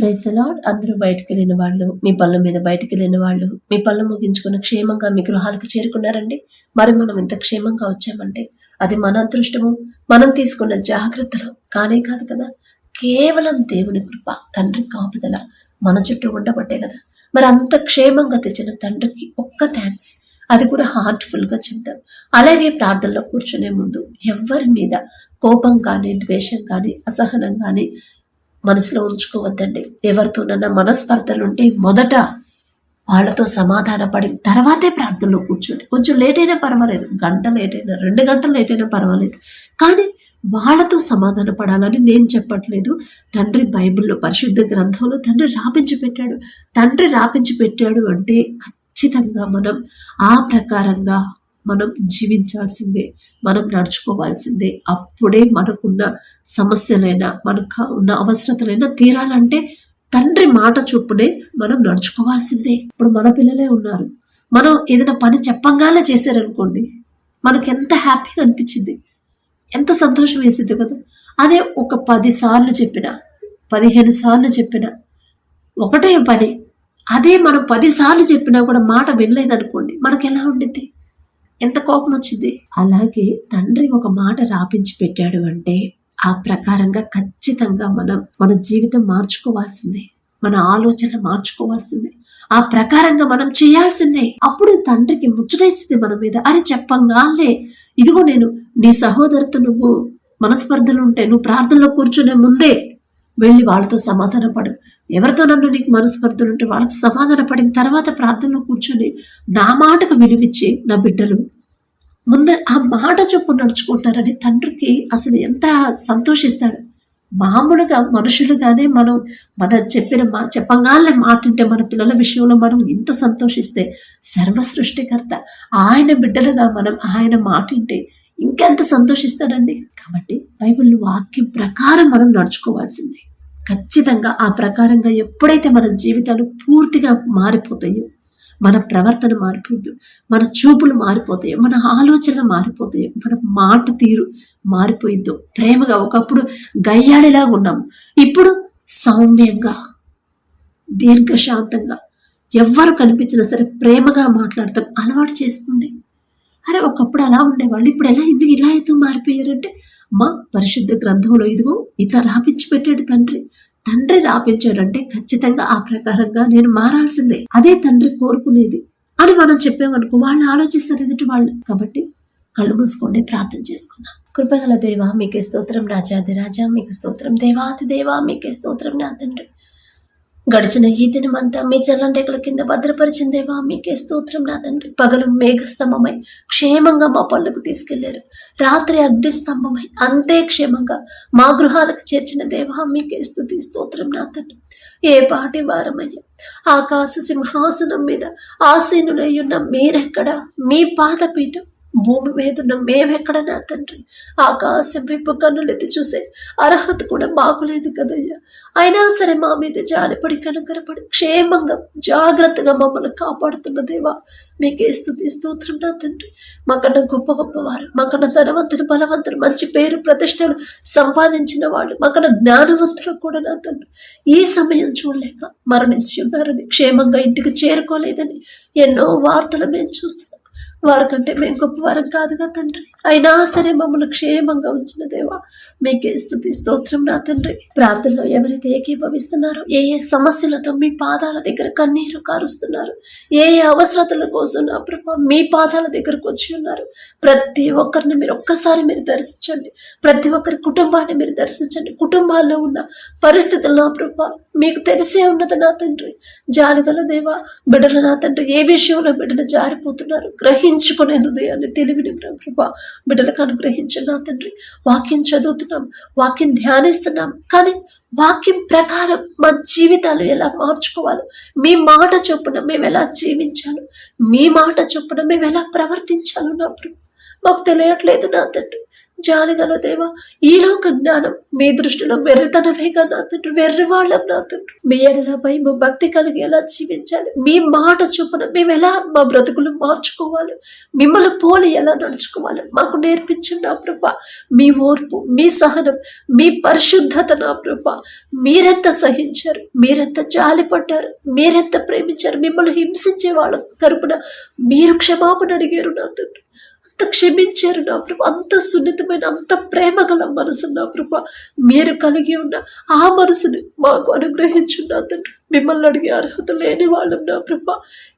Praise lord అందరూ బయటకు వెళ్ళిన వాళ్ళు మీ పనుల మీద బయటకు వెళ్ళిన వాళ్ళు మీ పనులు ముగించుకుని క్షేమంగా మీ గృహాలకు చేరుకున్నారండి. మరి మనం ఇంత క్షేమంగా వచ్చామంటే అది మన అదృష్టము మనం తీసుకున్న జాగ్రత్తలు. కానే కాదు కదా కేవలం దేవుని కృప తండ్రి కాపుదల మన చుట్టూ ఉండబట్టే కదా. మరి అంత క్షేమంగా తెచ్చిన తండ్రికి ఒక్క థ్యాంక్స్ అది కూడా హార్ట్ఫుల్గా చెప్తాం. అలాగే ప్రార్థనలో కూర్చునే ముందు ఎవరి మీద కోపం కానీ ద్వేషం కానీ అసహనం కానీ మనసులో ఉంచుకోవద్దండి. ఎవరితోనన్నా మనస్పర్ధలు ఉంటే మొదట వాళ్ళతో సమాధాన పడి తర్వాతే ప్రార్థనలో కూర్చోండి. కొంచెం లేట్ అయినా పర్వాలేదు. గంట లేట్ అయినా రెండు గంటలు లేట్ అయినా పర్వాలేదు. కానీ వాళ్ళతో సమాధాన పడాలని నేను చెప్పట్లేదు. తండ్రి బైబిల్లో పరిశుద్ధ గ్రంథంలో తండ్రి రాపించి పెట్టాడు. తండ్రి రాపించి పెట్టాడు అంటే ఖచ్చితంగా మనం ఆ ప్రకారంగా మనం జీవించాల్సిందే మనం నడుచుకోవాల్సిందే. అప్పుడే మనకున్న సమస్యలైనా మనకు ఉన్న అవసరతలైనా తీరాలంటే తండ్రి మాట చొప్పునే మనం నడుచుకోవాల్సిందే. ఇప్పుడు మన పిల్లలే ఉన్నారు. మనం ఏదైనా పని చెప్పంగానే చేశారనుకోండి మనకి ఎంత హ్యాపీగా అనిపించింది? ఎంత సంతోషం వేసింది కదా? అదే ఒక పది సార్లు చెప్పిన పదిహేను సార్లు చెప్పిన ఒకటే పని అదే మనం పది సార్లు చెప్పినా కూడా మాట వినలేదనుకోండి మనకి ఎలా ఉండిద్ది? ఎంత కోపం వచ్చింది అలాగే తండ్రి ఒక మాట రాపించి పెట్టాడు అంటే ఆ ప్రకారంగా ఖచ్చితంగా మనం మన జీవితం మార్చుకోవాల్సిందే. మన ఆలోచన మార్చుకోవాల్సిందే. ఆ ప్రకారంగా మనం చేయాల్సిందే. అప్పుడు తండ్రికి ముచ్చటేసింది మన మీద. అరే చెప్పంగాలే ఇదిగో నేను నీ సహోదరితో నువ్వు మనస్పర్ధలు ఉంటే నువ్వు ప్రార్థనలో కూర్చునే ముందే వెళ్ళి వాళ్ళతో సమాధాన పడు ఎవరితో నన్ను నీకు మనస్పర్ధలు ఉంటే వాళ్ళతో సమాధాన పడిన తర్వాత ప్రార్థనలో కూర్చొని నా మాటకు విలువిచ్చి నా బిడ్డలు ముందు ఆ మాట చొప్పు నడుచుకుంటారని తండ్రికి అసలు ఎంత సంతోషిస్తాడు. మామూలుగా మనుషులుగానే మనం మన చెప్పిన మా చెప్పంగానే మాటింటే మన పిల్లల విషయంలో మనం ఇంత సంతోషిస్తే సర్వ సృష్టికర్త ఆయన బిడ్డలుగా మనం ఆయన మాటింటే ఇంకెంత సంతోషిస్తాడండి. కాబట్టి బైబిల్ వాక్యం ప్రకారం మనం నడుచుకోవాల్సిందే. ఖచ్చితంగా ఆ ప్రకారంగా ఎప్పుడైతే మన జీవితాలు పూర్తిగా మారిపోతాయో మన ప్రవర్తన మారిపోద్దు మన చూపులు మారిపోతాయి మన ఆలోచనలు మారిపోతాయి మన మాట తీరు మారిపోయిద్దు ప్రేమగా ఒకప్పుడు గయ్యాడిలాగా ఉన్నాం. ఇప్పుడు సౌమ్యంగా దీర్ఘశాంతంగా ఎవ్వరు కనిపించినా సరే ప్రేమగా మాట్లాడతాం. అలవాటు చేసుకోండి. అరే ఒకప్పుడు అలా ఉండేవాళ్ళు. ఇప్పుడు ఎలా ఎందుకు ఇలా అయితే మారిపోయారంటే మా పరిశుద్ధ గ్రంథంలో ఇదిగో ఇట్లా రాపించి పెట్టాడు తండ్రి. తండ్రి రాపించాడంటే ఖచ్చితంగా ఆ ప్రకారంగా నేను మారాల్సిందే. అదే తండ్రి కోరుకునేది. అని మనం చెప్పామనుకో వాళ్ళు ఆలోచిస్తారు ఎదుటి వాళ్ళు. కాబట్టి కళ్ళు మూసుకోండి ప్రార్థన చేసుకుందాం. కృపగల దేవా మీకే స్తోత్రం రాజాది రాజా మీకు స్తోత్రం దేవాతి దేవా మీకే స్తోత్రం నా తండ్రి. గడిచిన ఈ దినమంతా మీ చల్లంటెకల కింద భద్రపరిచిన దేవా మీకే స్తోత్రం నా తండ్రి. పగలు మేఘస్తంభమై క్షేమంగా మా పళ్ళకు తీసుకెళ్ళారు. రాత్రి అగ్నిస్తంభమై అంతే క్షేమంగా మా గృహాలకు చేర్చిన దేవా మీకే స్థుతి స్తోత్రం నా తండ్రి. ఏ పాటి వారమయ్యా ఆకాశ సింహాసనం మీద ఆసీనుడై ఉన్న మీరెక్కడ? మీ పాదపీఠం భూమి మీద ఉన్న మేమెక్కడనే తండ్రి? ఆకాశం వైపు కన్నులెత్తి చూసే అర్హత కూడా మాకు లేదు కదయ్యా. అయినా సరే మా మీద జాలిపడి కనకరపడి క్షేమంగా జాగ్రత్తగా మమ్మల్ని కాపాడుతున్న దేవా మీకే స్థుతి స్తోత్రం నా తండ్రి. మాకన్నా గొప్ప గొప్పవారు మాకన్నా ధనవంతులు బలవంతులు మంచి పేరు ప్రతిష్టలు సంపాదించిన వాళ్ళు మాకన్నా జ్ఞానవంతులు కూడా నా తండ్రి. ఈ సమయం చూడలేక మరణించి ఉన్నారని క్షేమంగా ఇంటికి చేరుకోలేదని ఎన్నో వార్తలు మేము చూస్తున్నాం. వారికంటే మేము గొప్పవారం కాదుగా తండ్రి. అయినా సరే మమ్మల్ని క్షేమంగా ఉంచిన దేవా మీకే స్థుతి స్తోత్రం నా తండ్రి. ప్రార్థనలో ఎవరైతే ఏకీభవిస్తున్నారో ఏ ఏ సమస్యలతో మీ పాదాల దగ్గర కన్నీరు కారుస్తున్నారు ఏ ఏ అవసరతల కోసం నా ప్రభా మీ పాదాల దగ్గరకు వచ్చి ఉన్నారు ప్రతి ఒక్కరిని మీరు ఒక్కసారి మీరు దర్శించండి. ప్రతి ఒక్కరి కుటుంబాన్ని మీరు దర్శించండి. కుటుంబాల్లో ఉన్న పరిస్థితులు నా ప్రభా మీకు తెలిసే ఉన్నది నా తండ్రి. జాలిగల దేవా బిడ్డలు నా తండ్రి ఏ విషయంలో బిడ్డలు జారిపోతున్నారు? గ్రహించుకునే హృదయాన్ని తెలివిని ప్రభా బిడ్డలకు అనుగ్రహించిన నా తండ్రి. వాక్యం చదువుతున్నాం వాక్యం ధ్యానిస్తున్నాం కానీ వాక్యం ప్రకారం మా జీవితాలు ఎలా మార్చుకోవాలో మీ మాట చొప్పున మేము ఎలా జీవించాలో మీ మాట చొప్పున మేము ఎలా ప్రవర్తించాలో నా ప్రభు మాకు తెలియట్లేదు నా తండ్రి. జాలిగల దేవ లోక జ్ఞానం మీ దృష్టిలో వెర్రితనమేగా నా తండ్రి వెర్రి వాళ్ళం నా తండ్రి. మీ ఎడల మా భక్తి కలిగి ఎలా జీవించాలి. మీ మాట చొప్పున మేము ఎలా మా బ్రతుకులు మార్చుకోవాలి? మిమ్మల్ని పోలి ఎలా నడుచుకోవాలి? మాకు నేర్పించండి నా ప్రభ మీ ఓర్పు మీ సహనం మీ పరిశుద్ధత నా ప్రభ. మీరెంత సహించారు? మీరెంత జాలిపడ్డారు? మీరెంత ప్రేమించారు? మిమ్మల్ని హింసించే వాళ్ళ తరపున మీరు క్షమాపణ అడిగారు నా తండ్రి. అంత క్షమించారు నా ప్రభు. అంత సున్నితమైన అంత ప్రేమ గల మనసు నా ప్రభు. మీరు కలిగి ఉన్న ఆ మనసుని మాకు అనుగ్రహించున్న తండ్రి. మిమ్మల్ని అడిగే అర్హత లేని వాళ్ళం నా ప్రభ.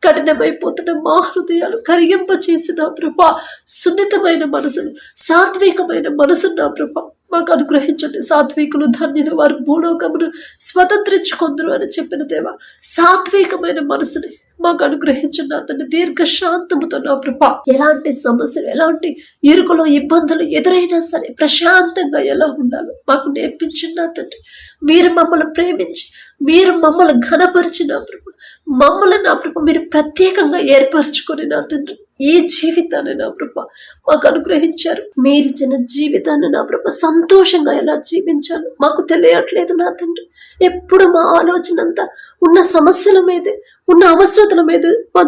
కఠినమైపోతున్న మా హృదయాలు కరిగింప చేసిన ప్రభ. సున్నితమైన మనసును సాత్వికమైన మనసు నా ప్రభ. మాకు అనుగ్రహించండి. సాత్వికులు ధన్యులు వారు భూలోకమును స్వతంత్రించుకుందరు అని చెప్పిన దేవ సాత్వికమైన మనసుని మాకు అనుగ్రహించిన అతని దీర్ఘ శాంతముతో నా ప్రభ ఎలాంటి సమస్యలు ఎలాంటి ఇరుకులు ఇబ్బందులు ఎదురైనా సరే ప్రశాంతంగా ఎలా ఉండాలో మాకు నేర్పించిన తండ్రి మీరు మమ్మల్ని ప్రేమించి మీరు మమ్మల్ని ఘనపరిచిన ప్రభు మమ్మల్ని నా ప్రభు మీరు ప్రత్యేకంగా ఏర్పరచుకొని నా తండ్రి ఈ జీవితాన్ని నా ప్రభ మాకు అనుగ్రహించారు. మీరిచ్చిన జీవితాన్ని నా ప్రభ సంతోషంగా ఎలా జీవించాలో మాకు తెలియట్లేదు నా తండ్రి. ఎప్పుడు మా ఆలోచన అంతా ఉన్న సమస్యల మీదే ఉన్న అవసరతల మీద మా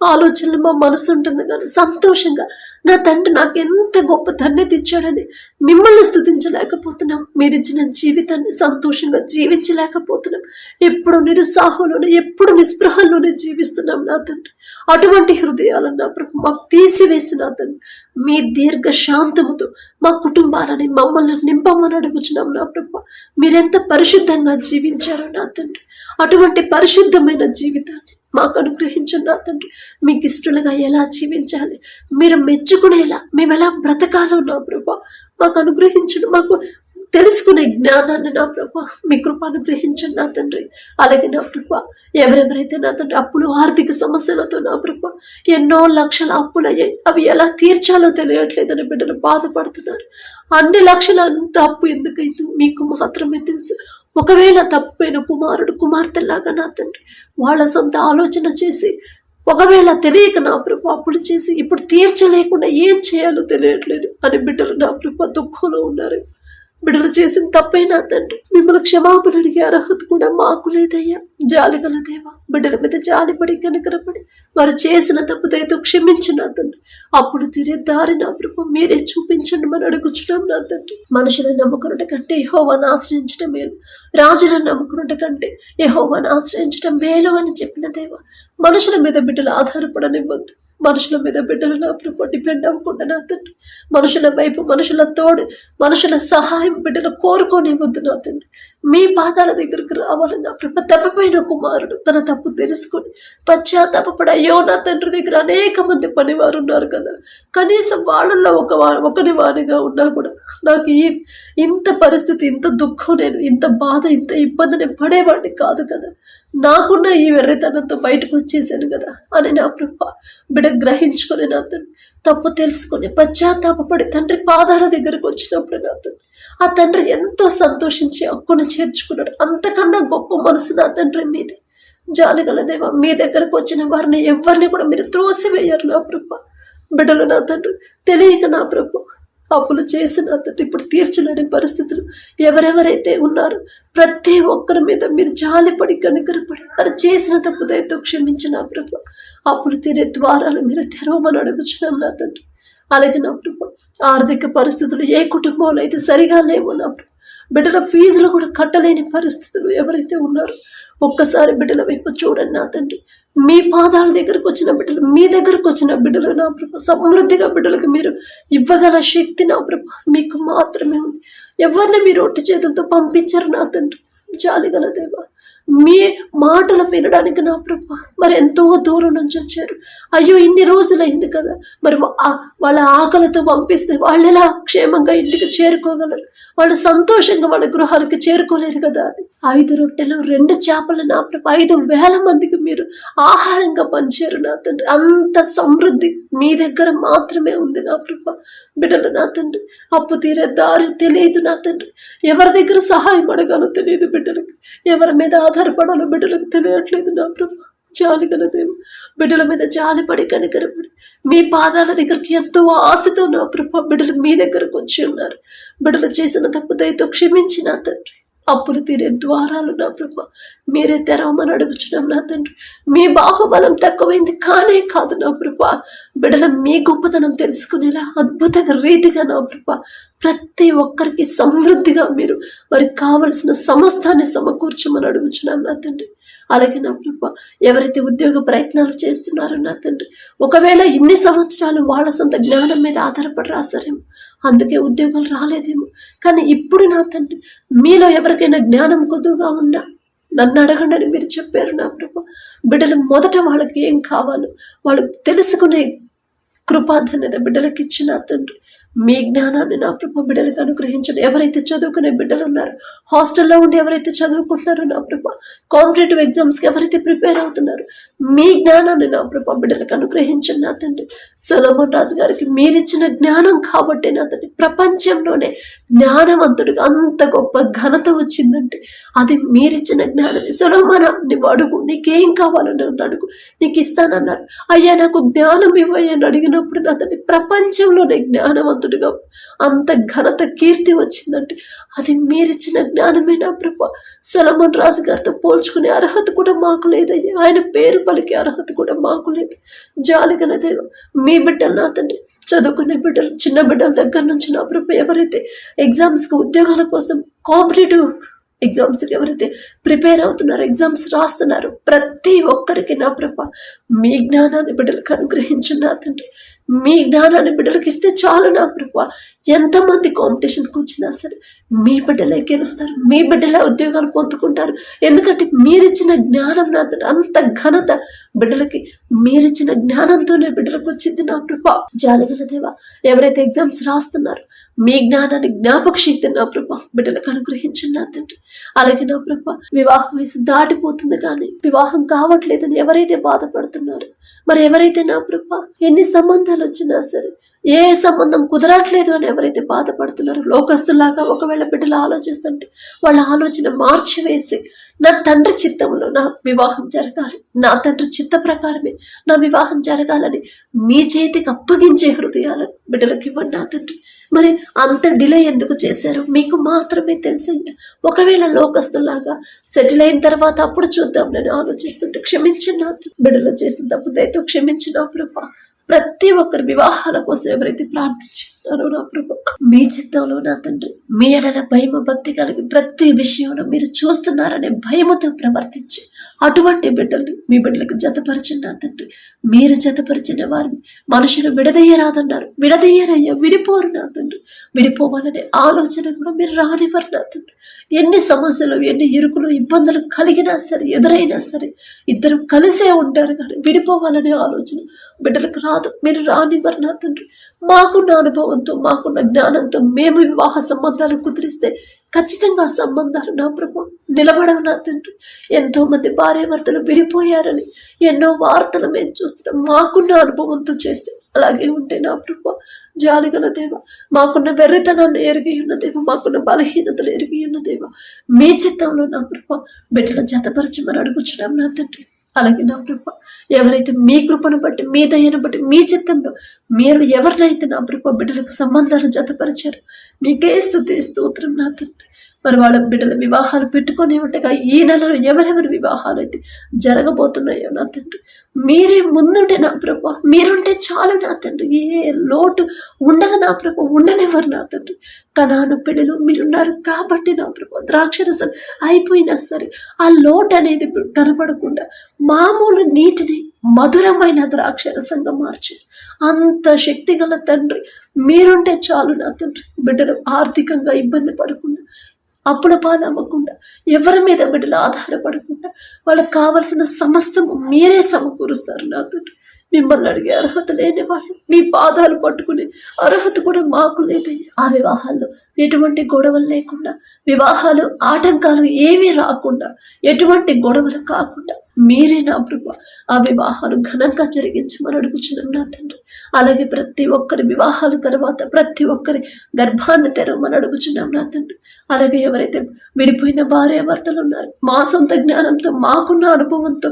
ఆలోచనలు మా మనసు ఉంటుంది కానీ సంతోషంగా నా తండ్రి నాకు ఎంత గొప్ప ధన్యత ఇచ్చాడని మిమ్మల్ని స్థుతించలేకపోతున్నాం. మీరు ఇచ్చిన జీవితాన్ని సంతోషంగా జీవించలేకపోతున్నాం. ఎప్పుడు నిరుత్సాహంలోనే ఎప్పుడు నిస్పృహల్లోనే జీవిస్తున్నాం నా తండ్రి. అటువంటి హృదయాలను నా ప్రభు మాకు తీసివేసిన అతను. తండ్రి మీ దీర్ఘ శాంతముతో మా కుటుంబాలని మమ్మల్ని నింపమని అడుగుచున్నాం నా ప్రభు. మీరెంత పరిశుద్ధంగా జీవించారో నా తండ్రి. అటువంటి పరిశుద్ధమైన జీవితాన్ని మాకు అనుగ్రహించండి నా తండ్రి. మీకు ఇష్టలుగా ఎలా జీవించాలి? మీరు మెచ్చుకునేలా మేము ఎలా బ్రతకాలో నా ప్రభా మాకు అనుగ్రహించండి మాకు తెలుసుకునే జ్ఞానాన్ని నా ప్రభా మీ కృప అనుగ్రహించండి నా తండ్రి. అలాగే నా ప్రభా ఎవరెవరైతే నా తండ్రి అప్పులు ఆర్థిక సమస్యలతో నా ప్రభా ఎన్నో లక్షల అప్పులయ్యాయి అవి ఎలా తీర్చాలో తెలియట్లేదని బిడ్డలు బాధపడుతున్నారు. అన్ని లక్షల అంత అప్పు ఎందుకైందో మీకు మాత్రమే తెలుసు. ఒకవేళ తప్పిపోయిన కుమారుడు కుమార్తెలాగా నా తండ్రి వాళ్ళ సొంత ఆలోచన చేసి ఒకవేళ తెలియక నా ప్రభు అప్పుడు చేసి ఇప్పుడు తీర్చలేకుండా ఏం చేయాలో తెలియట్లేదు అని బిడ్డలు నా ప్రభు దుఃఖంలో ఉన్నారు. బిడ్డలు చేసిన తప్పైనా తండ్రి మిమ్మల్ని క్షమాపణ అడిగే అర్హత కూడా మాకు లేదయ్యా. జాలిగల దేవా బిడ్డల మీద జాలిపడి కనకరపడి వారు చేసిన తప్పు దయతో క్షమించిన తండ్రి. అప్పుడు తీరే దారి నా ప్రభు మీరే చూపించండి మనం అడుగుచున్నాం నా తండ్రి. మనుషులను నమ్ముకున్నట కంటే యహోవాను ఆశ్రయించడం మేలు. రాజులను నమ్ముకున్నట కంటే యహోవాను ఆశ్రయించడం మేలు అని చెప్పిన దేవ మనుషుల మీద బిడ్డలు ఆధారపడనివ్వద్దు. మనుషుల మీద బిడ్డలు నా ప్రభు డిపెండ్ అవ్వకుండా నా తండ్రి. మనుషుల వైపు మనుషుల తోడు మనుషుల సహాయం బిడ్డలు కోరుకోనివ్వద్దు నా తండ్రి. మీ పాదాల దగ్గరకు రావాలని నా ప్రభు తప్పిపోయిన కుమారుడు తన తప్పు తెలుసుకొని పశ్చాత్తాపడి అయ్యో నా తండ్రి దగ్గర అనేక మంది పనివారు ఉన్నారు కదా. కనీసం వాళ్ళల్లో ఒక వా- వారిగా ఉన్నా కూడా నాకు ఈ ఇంత పరిస్థితి ఇంత దుఃఖం నేను ఇంత బాధ ఇంత ఇబ్బంది నేను పడేవాడిని కాదు కదా. నాకున్న ఈ వెర్రితనంతో బయటకు వచ్చేసాను కదా అని నా ప్రభ బిడ గ్రహించుకొని నా తండ్రి తప్పు తెలుసుకొని పశ్చాత్తాపడి తండ్రి పాదాల దగ్గరకు వచ్చినప్పుడు నా తండ్రి ఆ తండ్రి ఎంతో సంతోషించి అక్కున చేర్చుకున్నాడు. అంతకన్నా గొప్ప మనసు నా తండ్రి మీది. జాలిగల దేవ మీ దగ్గరకు వచ్చిన వారిని ఎవరిని కూడా మీరు త్రోసివేయరు నా ప్రభు. బిడ్డలు నా తండ్రి తెలియక నా ప్రభు అప్పులు చేసిన తండ్రి ఇప్పుడు తీర్చలేని పరిస్థితులు ఎవరెవరైతే ఉన్నారో ప్రతి ఒక్కరి మీద మీరు జాలిపడి కనుకరపడి వారు చేసిన తప్పు క్షమించిన ప్రభు. అప్పులు తీరే ద్వారాలు మీరు తెరవమని అడుగుచున్నాం నా తండ్రి అలాగే నా ప్రభు ఆర్థిక పరిస్థితులు ఏ కుటుంబంలో అయితే సరిగా లేవో నా ప్రభు బిడ్డల ఫీజులు కూడా కట్టలేని పరిస్థితులు ఎవరైతే ఉన్నారో ఒక్కసారి బిడ్డల వైపు చూడండి నా తండ్రి. మీ పాదాల దగ్గరకు వచ్చిన బిడ్డలు మీ దగ్గరకు వచ్చిన బిడ్డలు నా ప్రభు. సమృద్ధిగా బిడ్డలకు మీరు ఇవ్వగల శక్తి నా ప్రభు. మీకు మాత్రమే ఉంది. ఎవరిని మీరు ఒట్టి చేతులతో పంపించారు నా తండ్రి. జాలిగల దేవా. మీ మాటలు వినడానికి నా ప్రభు మరి ఎంతో దూరం నుంచి వచ్చారు. అయ్యో ఇన్ని రోజులైంది కదా. మరి ఆ- వాళ్ళ ఆకలితో పంపిస్తే వాళ్ళు ఎలా క్షేమంగా ఇంటికి చేరుకోగలరు? వాళ్ళు సంతోషంగా వాళ్ళ గృహాలకు చేరుకోలేరు కదా అని. ఐదు రొట్టెలు రెండు చేపలు నా ప్రభు ఐదు వేల మందికి మీరు ఆహారంగా పంచారు నా తండ్రి. అంత సమృద్ధి మీ దగ్గర మాత్రమే ఉంది నా ప్రభు. బిడ్డలు నా తండ్రి అప్పు తీరే దారి తెలియదు నా తండ్రి. ఎవరి దగ్గర సహాయం అడగాలో తెలియదు బిడ్డలకు. ఎవరి మీద ఆధారపడాలో బిడ్డలకు తెలియట్లేదు నా ప్రభు. జాలి కలదేమో బిడ్డల మీద జాలి పడి కనికరపడి. మీ పాదాల దగ్గరికి ఎంతో ఆశతో నా ప్రభు బిడ్డలు మీ దగ్గరకు వచ్చి ఉన్నారు. బిడ్డలు చేసిన తప్పు దయతో క్షమించి నా తండ్రి. అప్పులు తీరే ద్వారాలు నా ప్రభు. మీరే తెరవమని అడుగుచున్నాం నా తండ్రి. మీ బాహుబలం తక్కువైంది కానే కాదు నా ప్రభు. బిడ్డల మీ గొప్పతనం తెలుసుకునేలా అద్భుతంగా రీతిగా నా ప్రభా. ప్రతి ఒక్కరికి సమృద్ధిగా మీరు వారికి కావలసిన సమస్తాన్ని సమకూర్చమని అడుగుచున్నాం నా తండ్రి. అలాగే నా ప్రభ ఎవరైతే ఉద్యోగ ప్రయత్నాలు చేస్తున్నారో నా తండ్రి ఒకవేళ ఇన్ని సంవత్సరాలు వాళ్ళ సొంత జ్ఞానం మీద ఆధారపడి రాశారేమో అందుకే ఉద్యోగాలు రాలేదేమో. కానీ ఇప్పుడు నా తండ్రి మీలో ఎవరికైనా జ్ఞానం కొద్దుగా ఉన్నా నన్ను అడగండి అని మీరు చెప్పారు నా ప్రభ. బిడ్డలు మొదట వాళ్ళకి ఏం కావాలో వాళ్ళు తెలుసుకునే కృపాధన్యత బిడ్డలకి ఇచ్చిన తండ్రి మీ జ్ఞానాన్ని నా ప్రభ బిడ్డలకు అనుగ్రహించండి. ఎవరైతే చదువుకునే బిడ్డలు ఉన్నారు హాస్టల్లో ఉండి ఎవరైతే చదువుకుంటున్నారో నా ప్రభ కాంపిటేటివ్ ఎగ్జామ్స్కి ఎవరైతే ప్రిపేర్ అవుతున్నారు మీ జ్ఞానాన్ని నా ప్రభ బిడ్డలకు అనుగ్రహించండి నా తండ్రి. సొలమన్ రాజు గారికి మీరిచ్చిన జ్ఞానం కాబట్టి నా తండ్రి. ప్రపంచంలోనే జ్ఞానవంతుడికి అంత గొప్ప ఘనత వచ్చిందంటే అది మీరిచ్చిన జ్ఞానం సొలమన నువ్వు అడుగు నీకేం కావాలని అడుగు. నీకు ఇస్తానన్నారు అయ్యా నాకు జ్ఞానం ఇవ్వయ్యా అని అడిగినప్పుడు నా తండ్రి ప్రపంచంలోనే జ్ఞానవంతుడిగా అంత ఘనత కీర్తి వచ్చిందంటే అది మీరిచ్చిన జ్ఞానమే నా ప్రభ. సలమన్ రాజు గారితో పోల్చుకునే అర్హత కూడా మాకు లేదయ్యా. ఆయన పేరు పలికే అర్హత కూడా మాకు లేదు. జాలిగల దేవ మీ బిడ్డలు నా తండ్రి. చదువుకునే బిడ్డలు చిన్న బిడ్డల దగ్గర నుంచి నా ప్రభ ఎవరైతే ఎగ్జామ్స్కి ఉద్యోగాల కోసం కాంపిటేటివ్ ఎగ్జామ్స్కి ఎవరైతే ప్రిపేర్ అవుతున్నారు ఎగ్జామ్స్ రాస్తున్నారు ప్రతి ఒక్కరికి నా ప్రభ మీ జ్ఞానాన్ని బిడ్డలకు అనుగ్రహించున్నా తండ్రి. మీ జ్ఞానాన్ని బిడ్డలకు ఇస్తే చాలు నా ప్రభు ఎంతమంది కాంపిటీషన్కి వచ్చినా సరే మీ బిడ్డలే గెలుస్తారు. మీ బిడ్డలే ఉద్యోగాలు పొందుకుంటారు. ఎందుకంటే మీరిచ్చిన జ్ఞానం నాతో అంత ఘనత బిడ్డలకి మీరిచ్చిన జ్ఞానంతోనే బిడ్డలకు వచ్చింది నా ప్రభ జాలిగల దేవా ఎవరైతే ఎగ్జామ్స్ రాస్తున్నారు మీ జ్ఞానాన్ని జ్ఞాపక శక్తి నా ప్రభ బిడ్డలకు అనుగ్రహించండి నా తండ్రి. అలాగే నా ప్రభ వివాహం వయసు దాటిపోతుంది కానీ వివాహం కావట్లేదని ఎవరైతే బాధపడుతున్నారో మరి ఎవరైతే నా ప్రభ ఎన్ని సంబంధాలు వచ్చినా సరే ఏ సంబంధం కుదరట్లేదు అని ఎవరైతే బాధపడుతున్నారో లోకస్తులాగా ఒకవేళ బిడ్డలు ఆలోచిస్తుంటే వాళ్ళ ఆలోచన మార్చివేసి నా తండ్రి చిత్తంలో నా వివాహం జరగాలి. నా తండ్రి చిత్త ప్రకారమే నా వివాహం జరగాలని మీ చేతికి అప్పగించే హృదయాలను బిడ్డలకి ఇవ్వండి నా తండ్రి. మరి అంత డిలే ఎందుకు చేశారు మీకు మాత్రమే తెలిసింది. ఒకవేళ లోకస్తులాగా సెటిల్ అయిన తర్వాత అప్పుడు చూద్దాం నేను ఆలోచిస్తుంటే క్షమించిన బిడ్డలు చేసిన తప్పు దయతో క్షమించిన ప్రభా. ప్రతి ఒక్కరి వివాహాల కోసం ఎవరైతే ప్రార్థించున్నారో నా ప్రభు మీ చిత్తంలో నా తండ్రి మీ ఎడల భయము భక్తి కలిగి ప్రతి విషయంలో మీరు చూస్తున్నారనే భయముతో ప్రవర్తించి అటువంటి బిడ్డల్ని మీ బిడ్డలకు జతపరిచిన నా తండ్రి మీరు జతపరిచిన వారిని మనుషులు విడదయ్యరాదన్నారు విడదయ్యారయ్యా విడిపోరు నా తండ్రి. విడిపోవాలనే ఆలోచన కూడా మీరు రానివ్వరు నా తండ్రి. ఎన్ని సమస్యలు ఎన్ని ఇరుకులు ఇబ్బందులు కలిగినా సరే ఎదురైనా సరే ఇద్దరు కలిసే ఉంటారు కానీ విడిపోవాలనే ఆలోచన బిడ్డలకు రాదు. మీరు రానివ్వరు నా తండ్రి. మాకున్న అనుభవంతో మాకున్న జ్ఞానంతో మేము వివాహ సంబంధాలు కుదిరిస్తే ఖచ్చితంగా సంబంధాలు నా ప్రభు నిలబడవు నా తండ్రి. ఎంతో మంది భార్యాభర్తలు విడిపోయారని ఎన్నో వార్తలు మేము చూస్తున్నాం. మాకున్న అనుభవంతో చేస్తే అలాగే ఉంటే నా ప్రభు. జాలిగల దేవ మాకున్న వెర్రితనాన్ని ఎరిగి ఉన్న దేవ మాకున్న బలహీనతలు ఎరిగి ఉన్న దేవ మీ చిత్తంలో నా ప్రభు బిడ్డల జతపరచమని అడుగుచున్నాం నా తండ్రి. అలాగే నా కృప. ఎవరైతే మీ కృపను బట్టి మీ దయను బట్టి మీ చిత్తంలో మీరు ఎవరినైతే నా కృప బిడ్డలకు సంబంధాలు జతపరిచారు మీకే స్థుతి స్తోత్రం నా తండ్రి. మరి వాళ్ళ బిడ్డల వివాహాలు పెట్టుకొని ఉండగా ఈ నెలలో ఎవరెవరి వివాహాలు అయితే జరగబోతున్నాయో నా తండ్రి? మీరే ముందుంటే నా ప్రభు. మీరుంటే చాలు నా తండ్రి. ఏ లోటు ఉండదు నా ప్రభు. ఉండనివ్వరు నా తండ్రి. కనాను పిల్లలు మీరున్నారు కాబట్టి నా ప్రభు. ద్రాక్షరసం అయిపోయినా సరే ఆ లోటు అనేది కనపడకుండా మామూలు నీటిని మధురమైన ద్రాక్షరసంగా మార్చి. అంత శక్తిగల తండ్రి. మీరుంటే చాలు నా తండ్రి. బిడ్డలు ఆర్థికంగా ఇబ్బంది పడకుండా అప్పుల పాలు అమ్మకుండా ఎవరి మీద బిడ్డలు ఆధారపడకుండా వాళ్ళకి కావలసిన సమస్తము మీరే సమకూరుస్తారు నాతో. మిమ్మల్ని అడిగే అర్హత లేని వాళ్ళు మీ పాదాలు పట్టుకునే అర్హత కూడా మాకు లేదు ఆ వివాహాల్లో ఎటువంటి గొడవలు లేకుండా వివాహాలు ఆటంకాలు ఏమీ రాకుండా ఎటువంటి గొడవలు కాకుండా మీరే నా ప్రభు ఆ వివాహాలు ఘనంగా జరిగించమని అడుగుచున్నాం నా తండ్రి. అలాగే ప్రతి ఒక్కరి వివాహాల తర్వాత ప్రతి ఒక్కరి గర్భాన్ని తెరవమని అడుగుచున్నాం నా తండ్రి. అలాగే ఎవరైతే విడిపోయిన భార్య భర్తలు ఉన్నారు మా సొంత జ్ఞానంతో మాకున్న అనుభవంతో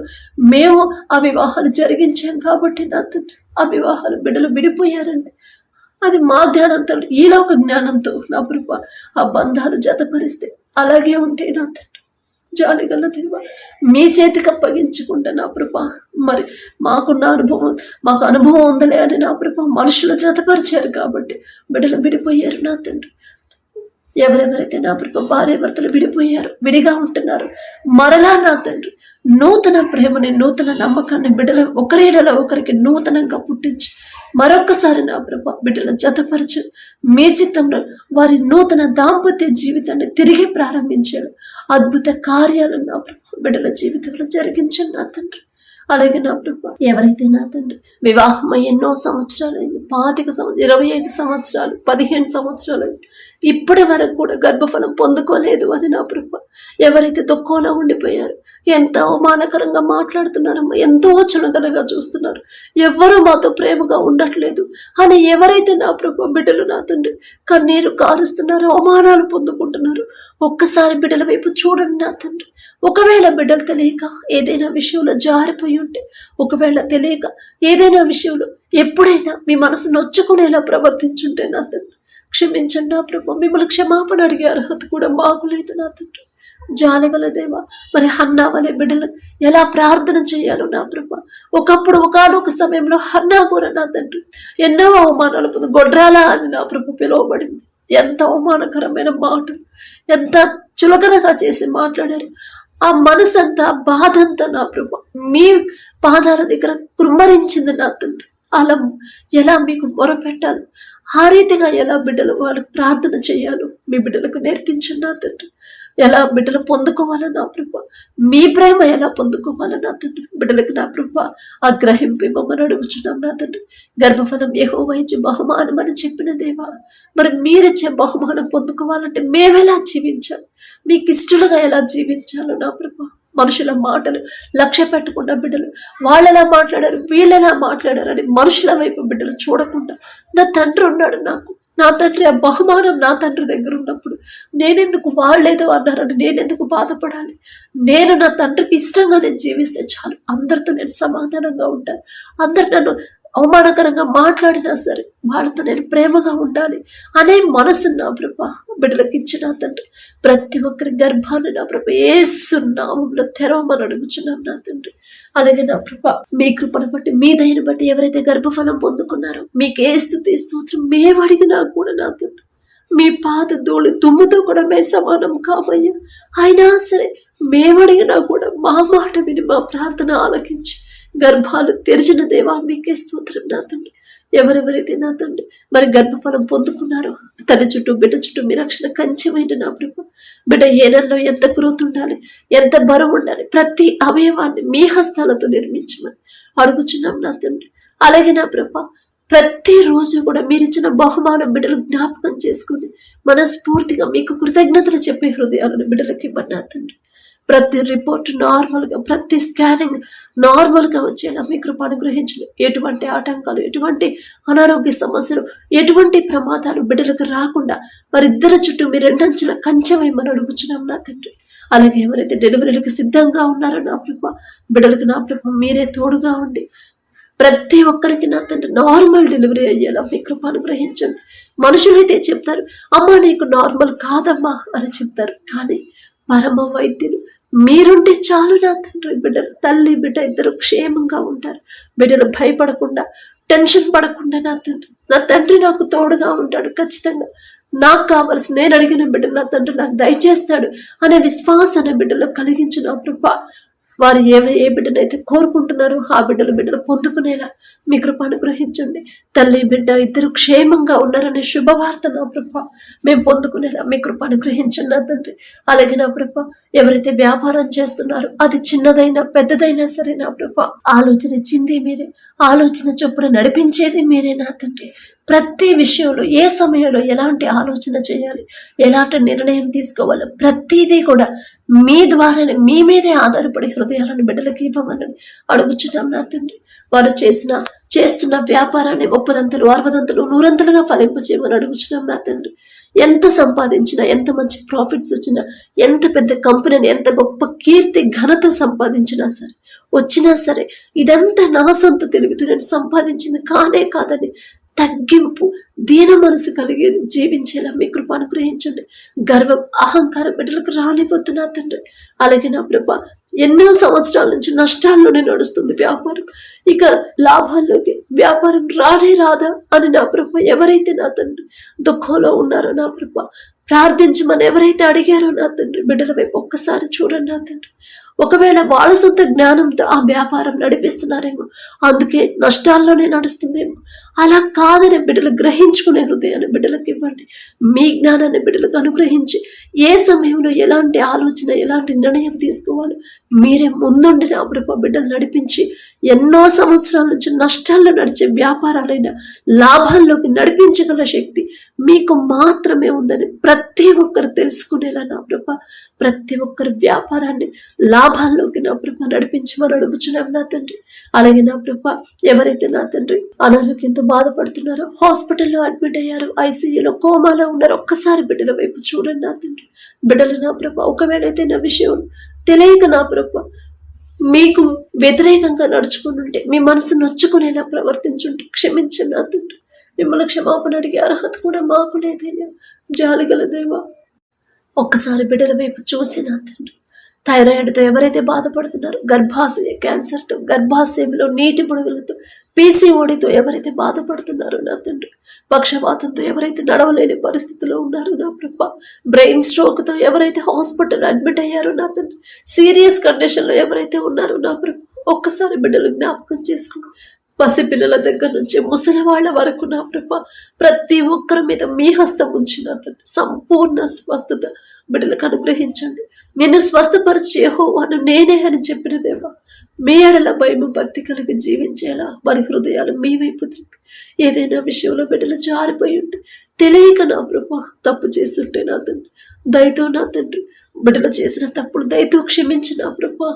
మేము ఆ వివాహాలు జరిగించాం కాబట్టి నా తండ్రి. ఆ వివాహాలు బిడ్డలు విడిపోయారండి. అది మా జ్ఞానంతో ఈలోక జ్ఞానంతో నా ప్రభు ఆ బంధాలు జతపరిస్తే అలాగే ఉంటే నా తండ్రి. జాలిగల దేవ మీ చేతికి అప్పగించుకుంటా నా ప్రభ మరి మాకున్న అనుభవం మాకు అనుభవం ఉందలే అని నా ప్రభ మనుషులు జతపరిచారు కాబట్టి బిడ్డలు విడిపోయారు నా తండ్రి. ఎవరెవరైతే నా ప్రభ భార్య భర్తలు విడిపోయారు విడిగా ఉంటున్నారు మరలా నా తండ్రి నూతన ప్రేమని నూతన నమ్మకాన్ని బిడ్డల ఒకరేడల ఒకరికి నూతనంగా పుట్టించి మరొక్కసారి నా ప్రభు బిడ్డలను జతపరచు. మీ చిత్తంలో వారి నూతన దాంపత్య జీవితాన్ని తిరిగి ప్రారంభించాడు. అద్భుత కార్యాలను నా ప్రభు బిడ్డల జీవితంలో జరిగించండి నా తండ్రి. అలాగే నా ప్రభు ఎవరైతే నా తండ్రి వివాహం ఎన్నో ఎన్నో అయింది పాతిక సంవత్సరం ఇరవై ఐదు సంవత్సరాలు పదిహేను సంవత్సరాలు అయింది ఇప్పటి వరకు కూడా గర్భఫలం పొందుకోలేదు అని నా ప్రభు ఎవరైతే దుఃఖంలో ఉండిపోయారు ఎంత అవమానకరంగా మాట్లాడుతున్నారమ్మా. ఎంతో చులకనగా చూస్తున్నారు. ఎవ్వరూ మాతో ప్రేమగా ఉండట్లేదు. అని ఎవరైతే నా ప్రభు బిడ్డలు నా తండ్రి కన్నీరు కారుస్తున్నారో అవమానాలు పొందుకుంటున్నారు ఒక్కసారి బిడ్డల వైపు చూడండి నా తండ్రి. ఒకవేళ బిడ్డలు తెలియక ఏదైనా విషయంలో జారిపోయి ఉంటే ఒకవేళ తెలియక ఏదైనా విషయంలో ఎప్పుడైనా మీ మనసు నొచ్చుకునేలా ప్రవర్తించుంటే నా తండ్రి. క్షమించండి నా ప్రభు. మిమ్మల్ని క్షమాపణ అడిగే అర్హత కూడా మాకు లేదు నా తండ్రి. జానగల దేవా మరి హన్నా వలె బిడ్డలు ఎలా ప్రార్థన చేయాలో నా బ్రహ్మ ఒకప్పుడు ఒకనొక సమయంలో హన్నా కూడా నా తండ్రి ఎన్నో అవమానాలు పొంది గొడ్రాలా అని నా ప్రభు పిలువబడింది. ఎంత అవమానకరమైన మాటలు ఎంత చులకనగా చేసి మాట్లాడారు. ఆ మనసంతా బాధంతా నా ప్రభు మీ పాదాల దగ్గర కృమ్మరించింది నా తండ్రి. అలా ఎలా మీకు మొరపెట్టాలి ఆ రీతిగా ఎలా బిడ్డలు వాళ్ళు ప్రార్థన చేయాలో మీ బిడ్డలకు నేర్పించండి నా తండ్రి. ఎలా బిడ్డలు పొందుకోవాలో నా ప్రభ. మీ ప్రేమ ఎలా పొందుకోవాలో నా తండ్రి. బిడ్డలకు నా ప్రభ ఆ మమ్మల్ని ఇవ్వమని అడుగుచున్నాం నా తండ్రి. గర్భఫలం ఏహో వహించి బహుమానం అని చెప్పిన దేవా. మరి మీరిచ్చే బహుమానం పొందుకోవాలంటే మేమెలా జీవించాలి? మీకు ఇష్టలుగా ఎలా జీవించాలో నా ప్రభు. మనుషుల మాటలు లక్ష్య పెట్టకుండా బిడ్డలు వాళ్ళెలా మాట్లాడారు వీళ్ళెలా మాట్లాడారు అని మనుషుల వైపు బిడ్డలు చూడకుండా నా తండ్రి ఉన్నాడు నాకు. నా తండ్రి ఆ బహుమానం నా తండ్రి దగ్గర ఉన్నప్పుడు నేనెందుకు వాళ్ళేదో అన్నారని నేనెందుకు బాధపడాలి? నేను నా తండ్రికి ఇష్టంగా నేను జీవిస్తే చాలు. అందరితో నేను సమాధానంగా ఉంటాను. అందరు నన్ను అవమానకరంగా మాట్లాడినా సరే వాళ్ళతో నేను ప్రేమగా ఉండాలి అనే మనసు నా ప్రభ బిడ్డలకు ఇచ్చిన తండ్రి. ప్రతి ఒక్కరి గర్భాన్ని నా ప్రభ ఏసునామంలో తెరవమని అడుగుచున్నాం నా తండ్రి. అలాగే నా ప్రభ మీ కృపను బట్టి మీ దయని బట్టి ఎవరైతే గర్భఫలం పొందుకున్నారో మీకు ఏ స్థుతి స్తోత్రం మేము అడిగినా కూడా నా తండ్రి. మీ పాత ధూళి దుమ్ముతో కూడా మేము సమానం కామయ్యా. అయినా సరే మేమడిగినా కూడా మా మాట విని మా ప్రార్థన ఆలకించి గర్భాలు తెరిచిన దేవా మీకే స్తోత్రం నా తండ్రి. ఎవరెవరైతే నా తండ్రి మరి గర్భఫలం పొందుకున్నారో తన చుట్టూ బిడ్డ చుట్టూ మీ రక్షణ కంచెమైన నా ప్రభు. బిడ్డ ఏ నెలలో ఎంత గ్రోత్ ఉండాలి ఎంత బరువు ఉండాలి ప్రతి అవయవాన్ని మీ హస్తాలతో నిర్మించమని అడుగుచున్నాం నా తండ్రి. అలాగే నా ప్రభ ప్రతిరోజు కూడా మీరు ఇచ్చిన బహుమానం బిడ్డలు జ్ఞాపకం చేసుకుని మనస్ఫూర్తిగా మీకు కృతజ్ఞతలు చెప్పే హృదయాలను బిడ్డలకి ఇవ్వండి నా తండ్రి. ప్రతి రిపోర్ట్ నార్మల్గా ప్రతి స్కానింగ్ నార్మల్గా వచ్చేలా మీ కృప అనుగ్రహించండి. ఎటువంటి ఆటంకాలు ఎటువంటి అనారోగ్య సమస్యలు ఎటువంటి ప్రమాదాలు బిడ్డలకు రాకుండా వారిద్దరి చుట్టూ మీ రెండంచెల కంచెమేమని అడుగుచున్నాం నా తండ్రి. అలాగే ఎవరైతే డెలివరీలకు సిద్ధంగా ఉన్నారో నా ప్రభ బిడ్డలకు నా ప్రభ మీరే తోడుగా ఉండి ప్రతి ఒక్కరికి నా తండ్రి నార్మల్ డెలివరీ అయ్యేలా మీ కృప అనుగ్రహించండి. మనుషులైతే చెప్తారు అమ్మ నీకు నార్మల్ కాదమ్మా అని చెప్తారు. కానీ పరమ వైద్యులు మీరుంటే చాలు నా తండ్రి బిడ్డలు. తల్లి బిడ్డ ఇద్దరు క్షేమంగా ఉంటారు. బిడ్డలు భయపడకుండా టెన్షన్ పడకుండా నా తండ్రి. నా తండ్రి నాకు తోడుగా ఉంటాడు ఖచ్చితంగా. నాకు కావలసి నేను అడిగిన బిడ్డ నా తండ్రి నాకు దయచేస్తాడు అనే విశ్వాసాన్ని బిడ్డలో కలిగించిన నా ప్రభా. వారు ఏ ఏ బిడ్డనైతే కోరుకుంటున్నారో ఆ బిడ్డలు బిడ్డలు పొందుకునేలా మీ కృప అనుగ్రహించండి. తల్లి బిడ్డ ఇద్దరు క్షేమంగా ఉన్నారనే శుభవార్త నా ప్రభ. మేము పొందుకునేలా మీ కృప అనుగ్రహించండి నా తండ్రి. అలాగే నా ప్రభ ఎవరైతే వ్యాపారం చేస్తున్నారో అది చిన్నదైనా పెద్దదైనా సరే నా ప్రభా ఆలోచన ఇచ్చింది మీరే. ఆలోచన చొప్పున నడిపించేది మీరే నా తండ్రి. ప్రతి విషయంలో ఏ సమయంలో ఎలాంటి ఆలోచన చేయాలి ఎలాంటి నిర్ణయం తీసుకోవాలి ప్రతిదీ కూడా మీ ద్వారానే మీ మీదే ఆధారపడి హృదయాలను బిడ్డలకి ఇవ్వమని అడుగుచున్నాం నా తండ్రి. వారు చేసిన చేస్తున్న వ్యాపారాన్ని ముప్పదంతలు అరవదంతలు నూరంతలుగా ఫలింపు చేయమని అడుగుచున్నాం నా తండ్రి. ఎంత సంపాదించినా ఎంత మంచి ప్రాఫిట్స్ వచ్చినా ఎంత పెద్ద కంపెనీని ఎంత గొప్ప కీర్తి ఘనత సంపాదించినా సరే వచ్చినా సరే ఇదంతా నా సొంత తెలివితో నేను సంపాదించింది కానే కాదని తగ్గింపు దీన మనసు కలిగి జీవించేలా మీ కృప అనుగ్రహించండి. గర్వం అహంకారం బిడ్డలకు రానిపోతు నా తండ్రి. అలాగే నా ప్రభ ఎన్నో సంవత్సరాల నుంచి నష్టాల్లోనే నడుస్తుంది వ్యాపారం. ఇక లాభాల్లోకి వ్యాపారం రానే రాదా అని నా ప్రభ ఎవరైతే నా తండ్రి దుఃఖంలో ఉన్నారో నా ప్రభ ప్రార్థించమని ఎవరైతే అడిగారో నా తండ్రి బిడ్డల వైపు ఒక్కసారి చూడండి నా తండ్రి. ఒకవేళ వాళ్ళ సొంత జ్ఞానంతో ఆ వ్యాపారం నడిపిస్తున్నారేమో అందుకే నష్టాల్లోనే నడుస్తుందేమో. అలా కాదని బిడ్డలు గ్రహించుకునే హృదయాన్ని బిడ్డలకు ఇవ్వండి. మీ జ్ఞానాన్ని బిడ్డలకు అనుగ్రహించి ఏ సమయంలో ఎలాంటి ఆలోచన ఎలాంటి నిర్ణయం తీసుకోవాలో మీరే ముందుండి నా ప్రభు బిడ్డలు నడిపించి ఎన్నో సంవత్సరాల నుంచి నష్టాల్లో నడిచే వ్యాపారాలైన లాభాల్లోకి నడిపించగల శక్తి మీకు మాత్రమే ఉందని ప్రతి ఒక్కరు తెలుసుకునేలా నా ప్రభ ప్రతి ఒక్కరి వ్యాపారాన్ని లాభాల్లోకి నా ప్రభ నడిపించమని అడుగుచున్నాం నా తండ్రి. అలాగే నా ప్రభ ఎవరైతే నా తండ్రి అనారోగ్యంతో బాధపడుతున్నారో హాస్పిటల్లో అడ్మిట్ అయ్యారు ఐసీయూలో కోమాలో ఉన్నారు ఒక్కసారి బిడ్డల వైపు చూడండి నా తండ్రి. బిడ్డలు నా ప్రభ ఒకవేళ అయితే నా విషయం తెలియక నా ప్రభ మీకు వ్యతిరేకంగా నడుచుకుని ఉంటే మీ మనసు నొచ్చుకునేలా ప్రవర్తించుంటే క్షమించండి నా మిమ్మల్ని క్షమాపణ అడిగే అర్హత కూడా మాకు లేదయ్యా. జాలిగల దేవా ఒక్కసారి బిడ్డల వైపు చూసిన తండ్రి థైరాయిడ్తో ఎవరైతే బాధపడుతున్నారో గర్భాశయ క్యాన్సర్తో గర్భాశయంలో నీటి బుడగలతో పీసీఓడితో ఎవరైతే బాధపడుతున్నారో నా తండ్రి పక్షపాతంతో ఎవరైతే నడవలేని పరిస్థితిలో ఉన్నారో నా ప్రభ బ్రెయిన్ స్ట్రోక్తో ఎవరైతే హాస్పిటల్ అడ్మిట్ అయ్యారో నా తండ్రి సీరియస్ కండిషన్లో ఎవరైతే ఉన్నారో నా ప్రభ ఒక్కసారి బిడ్డలు జ్ఞాపకం చేసుకోండి పసిపిల్లల దగ్గర నుంచి ముసలి వాళ్ళ వరకు నా ప్రభ ప్రతి ఒక్కరి మీద మీ హస్తం ఉంచిన తండ్రి సంపూర్ణ స్వస్థత బిడ్డలకు అనుగ్రహించండి. నిన్ను స్వస్థపరిచి యెహోవాను నేనే అని చెప్పిన దేవా మీ ఎడల భయము భక్తి కలిగి జీవించేలా వారి హృదయాలు మీ వైపు తిరిగి. ఏదైనా విషయంలో బిడ్డలు జారిపోయి ఉండి తెలియక నా ప్రభా తప్పు చేస్తుంటే నా తండ్రి దయతో నా తండ్రి బిడ్డలు చేసిన తప్పుడు దయతో క్షమించి నా ప్రభా.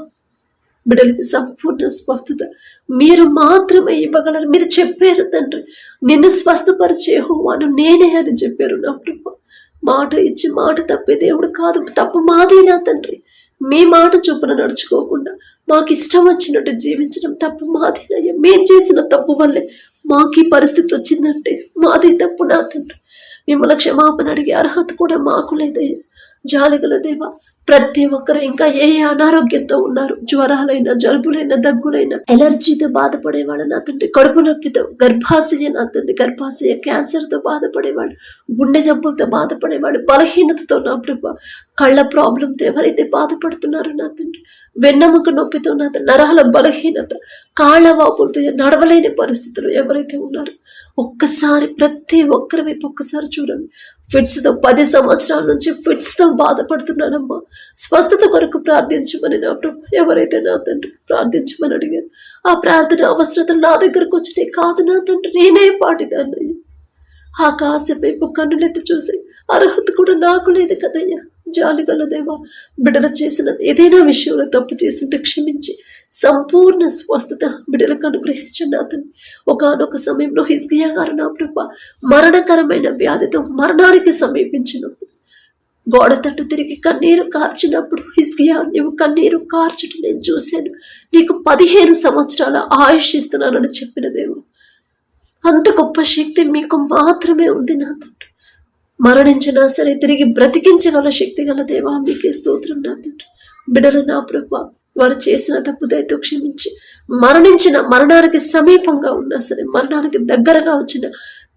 బిడ్డలకి సంపూర్ణ స్వస్థత. మీరు మాత్రమే ఇవ్వగలరు. మీరు చెప్పారు తండ్రి నిన్ను స్వస్థపరిచే హోవాను నేనే అని చెప్పారు. నా ప్రభు మాట ఇచ్చి మాట తప్పే దేవుడు కాదు. తప్పు మాదేనా తండ్రి. మీ మాట చొప్పున నడుచుకోకుండా మాకు ఇష్టం వచ్చినట్టు జీవించడం తప్పు మాదేనయ్యా మేము చేసిన తప్పు వల్లే మాకు ఈ పరిస్థితి వచ్చిందంటే మాది తప్పు నా తండ్రి. మిమ్మల్ని క్షమాపణ అడిగే అర్హత కూడా మాకు లేదయ్యా. జాలిగల దేవ ప్రతి ఒక్కరు ఇంకా ఏ అనారోగ్యంతో ఉన్నారు? జ్వరాలైనా జలుబులైన దగ్గులైన ఎలర్జీతో బాధపడేవాళ్ళు నా తండ్రి కడుపు నొప్పితో గర్భాశయ నా తండ్రి గర్భాశయ క్యాన్సర్తో బాధపడేవాడు గుండె జబ్బులతో బాధపడేవాడు బలహీనతతో నా ప్రభ కళ్ళ ప్రాబ్లంతో ఎవరైతే బాధపడుతున్నారో నా తండ్రి వెన్నెముక నొప్పితో నా తండ్రి నరాల బలహీనత కాళ్ళ వాపులతో నడవలేని పరిస్థితులు ఎవరైతే ఉన్నారో ఒక్కసారి ప్రతి ఒక్కరి వైపు ఒక్కసారి చూడండి. ఫిట్స్తో పది సంవత్సరాల నుంచి ఫిట్స్తో బాధపడుతున్నానమ్మా. స్వస్థత కొరకు ప్రార్థించమని నా ప్రభు ఎవరైతే నా తండ్రి ప్రార్థించమని అడిగారు ఆ ప్రార్థన అవసరత నా దగ్గరకు వచ్చినాయి కాదు నా తండ్రి నేనే పాటిదాన్నయ్యా. ఆకాశం వైపు కన్నులెత్తి చూసి అర్హత కూడా నాకు లేదు కదయ్యా. జాలిగల దేవా బిడ్డలు చేసిన ఏదైనా విషయంలో తప్పు చేస్తుంటే క్షమించి సంపూర్ణ స్వస్థత బిడ్డలకు అనుగ్రహించండి అతను. ఒకనొక సమయంలో హిస్కియా గారు నా ప్రభ మరణకరమైన వ్యాధితో మరణానికి సమీపించినప్పుడు గోడ తట్టు తిరిగి కన్నీరు కార్చినప్పుడు హిస్కియా నువ్వు కన్నీరు కార్చుట నేను చూశాను. నీకు పదిహేను సంవత్సరాల ఆయుష్ ఇస్తున్నానని చెప్పిన దేవు అంత గొప్ప శక్తి మీకు మాత్రమే ఉంది నా తండ్రి. మరణించినా సరే తిరిగి బ్రతికించగల శక్తి గల దేవా మీకే స్తోత్రం నా తండ్రి. బిడ్డలు నా ప్రభ వారు చేసిన తప్పు దయతో క్షమించి మరణించిన మరణానికి సమీపంగా ఉన్నా సరే మరణానికి దగ్గరగా వచ్చిన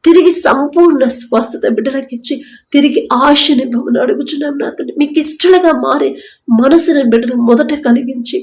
తిరిగి సంపూర్ణ స్వస్థత బిడ్డలకు ఇచ్చి తిరిగి ఆశనివ్వమని అడుగుచున్నాం నా తండ్రి. మీకు ఇష్టలుగా మారి మనసుని బిడ్డలు మొదట కలిగించి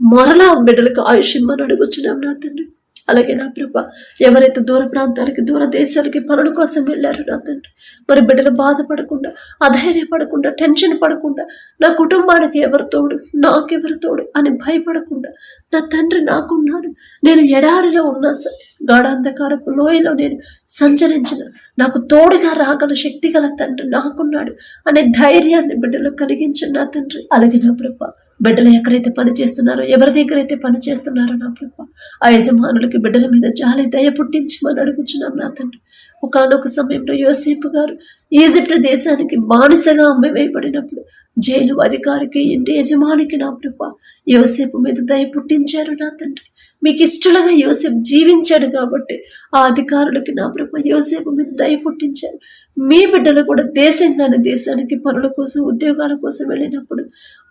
మరలా బిడ్డలకు ఆయుష్ ఇమ్మని అడుగుచున్నాం నా తండ్రి. అలాగే నా ప్రభ ఎవరైతే దూర ప్రాంతానికి దూర దేశాలకి పనుల కోసం వెళ్ళారు నా తండ్రి మరి బిడ్డలు బాధపడకుండా అధైర్యపడకుండా టెన్షన్ పడకుండా నా కుటుంబానికి ఎవరు తోడు నాకెవరు తోడు అని భయపడకుండా నా తండ్రి నాకున్నాడు. నేను ఎడారిలో ఉన్నా సరే గాఢాంధకారపు లోయలో నేను సంచరించిన నాకు తోడుగా రాగల శక్తి గల తండ్రి నాకున్నాడు అనే ధైర్యాన్ని బిడ్డలు కలిగించిన నా తండ్రి. అలాగే నా ప్రభ బిడ్డలు ఎక్కడైతే పని చేస్తున్నారో ఎవరి దగ్గర అయితే పని చేస్తున్నారో నా ప్రభు ఆ యజమానులకి బిడ్డల మీద జాలి దయ పుట్టించమని అడుగుచున్నాను నా తండ్రి. ఒకనొక సమయంలో యోసేపు గారు ఈజిప్ట్ దేశానికి బానిసగా అమ్మివేయబడినప్పుడు జైలు అధికారికి ఇంటి యజమానికి నా ప్రభ యోసేపు మీద దయ పుట్టించారు నా తండ్రి. మీకు ఇష్టలుగా యోసేపు జీవించాడు కాబట్టి ఆ అధికారులకి నా ప్రభ యోసేపు మీద దయ పుట్టించారు. మీ బిడ్డలు కూడా దేశంగానే దేశానికి పనుల కోసం ఉద్యోగాల కోసం వెళ్ళినప్పుడు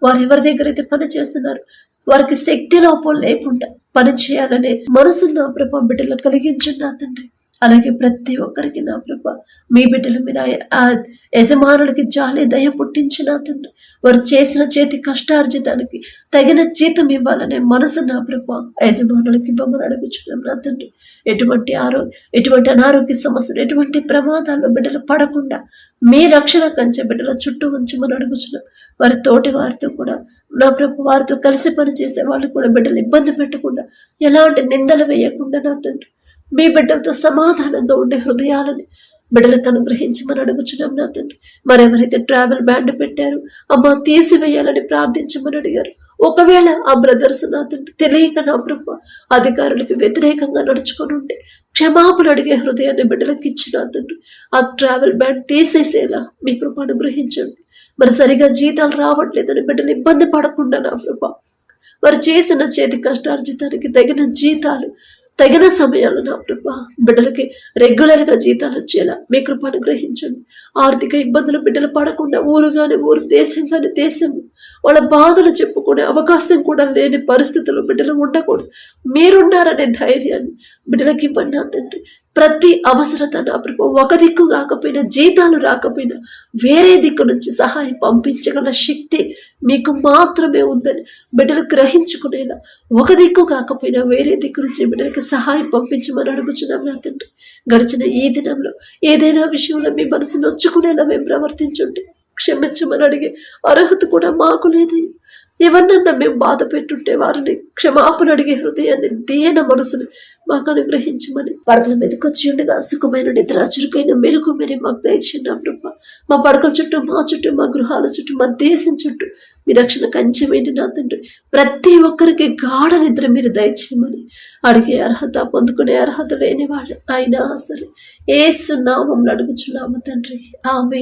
వారు ఎవరి దగ్గర అయితే పని చేస్తున్నారు వారికి శక్తి లోపం లేకుండా పని చేయాలనే మనసు నా బిడ్డలు కలిగించున్నా తండ్రి. అలాగే ప్రతి ఒక్కరికి నా ప్రభ. మీ బిడ్డల మీద ఆ యజమానులకి జాలి దయ పుట్టించిన తండ్రి. వారు చేసిన చేతి కష్టార్జితానికి తగిన జీతం ఇవ్వాలనే మనసు నా ప్రభ. యజమానులకి ఇవ్వమని అడుగుచున్నాం నా తండ్రి. ఎటువంటి ఆరోగ్య ఎటువంటి అనారోగ్య సమస్యలు ఎటువంటి ప్రమాదాల్లో బిడ్డలు పడకుండా మీ రక్షణ కంచె బిడ్డల చుట్టూ ఉంచమని అడుగుచున్నాం. వారి తోటి వారితో కూడా నా ప్రభు వారితో కలిసి పనిచేసే వాళ్ళు కూడా బిడ్డలు ఇబ్బంది పెట్టకుండా ఎలాంటి నిందలు వేయకుండా నా తండ్రి. మీ బిడ్డలతో సమాధానంగా ఉండే హృదయాలని బిడ్డలకు అనుగ్రహించమని అడుగుచున్నాం నా తండ్రి. మరెవరైతే ట్రావెల్ బ్యాండ్ పెట్టారు అమ్మ తీసివేయాలని ప్రార్థించమని అడిగారు. ఒకవేళ ఆ బ్రదర్స్ నా తండ్రి తెలియక నా ప్రభు అధికారులకు వ్యతిరేకంగా నడుచుకొని ఉంటే క్షమాపణ అడిగే హృదయాన్ని బిడ్డలకు ఇచ్చిన తండ్రి. ఆ ట్రావెల్ బ్యాండ్ తీసేసేలా మీ కృప అనుగ్రహించండి. మరి సరిగా జీతాలు రావట్లేదని బిడ్డలు ఇబ్బంది పడకుండా నా ప్రభ వారు చేసిన చేతి కష్టార్జితానికి తగిన జీతాలు తగిన సమయాల్లో నా ప్రభా బిడ్డలకి రెగ్యులర్గా జీతాలు వచ్చేలా మీ కృప అనుగ్రహించండి. ఆర్థిక ఇబ్బందులు బిడ్డలు పడకుండా ఊరు కానీ ఊరు దేశం కానీ దేశం వాళ్ళ బాధలు చెప్పుకునే అవకాశం కూడా లేని పరిస్థితుల్లో బిడ్డలు ఉండకూడదు. మీరున్నారనే ధైర్యాన్ని బిడ్డలకి ఇవ్వండి తండ్రి. ప్రతి అవసరత నా ప్రభు. ఒక దిక్కు కాకపోయినా జీతాలు రాకపోయినా వేరే దిక్కు నుంచి సహాయం పంపించగల శక్తి మీకు మాత్రమే ఉందని బిడ్డలు గ్రహించుకునేలా ఒక దిక్కు కాకపోయినా వేరే దిక్కు నుంచి బిడ్డలకి సహాయం పంపించమని అడుగుచున్నాం నా తండ్రి. గడిచిన ఈ దినంలో ఏదైనా విషయంలో మీ మనసు నొచ్చుకునేలా మేము ప్రవర్తించుంటే క్షమించమని అడిగే అర్హత కూడా మాకు లేదు. ఎవరినన్నా మేము బాధ పెట్టుంటే వారిని క్షమాపణ అడిగే హృదయాన్ని దీన మనసుని మాకు అనుగ్రహించమని. పడకల మీదకి వచ్చి ఉండగా సుఖమైన నిద్ర చురుకైన మెలకు మీరు మాకు దయచేయండి ప్రభ మా పడకల చుట్టూ మా చుట్టూ మా గృహాల చుట్టూ మా దేశం చుట్టూ మీ రక్షణ కంచెమేంటి నా తండ్రి. ప్రతి ఒక్కరికి గాఢ నిద్ర మీరు దయచేయమని అడిగే అర్హత పొందుకునే అర్హత లేని వాళ్ళు అయినా సరే ఏసు నామంలో అడుగుచున్నాము తండ్రి. ఆమె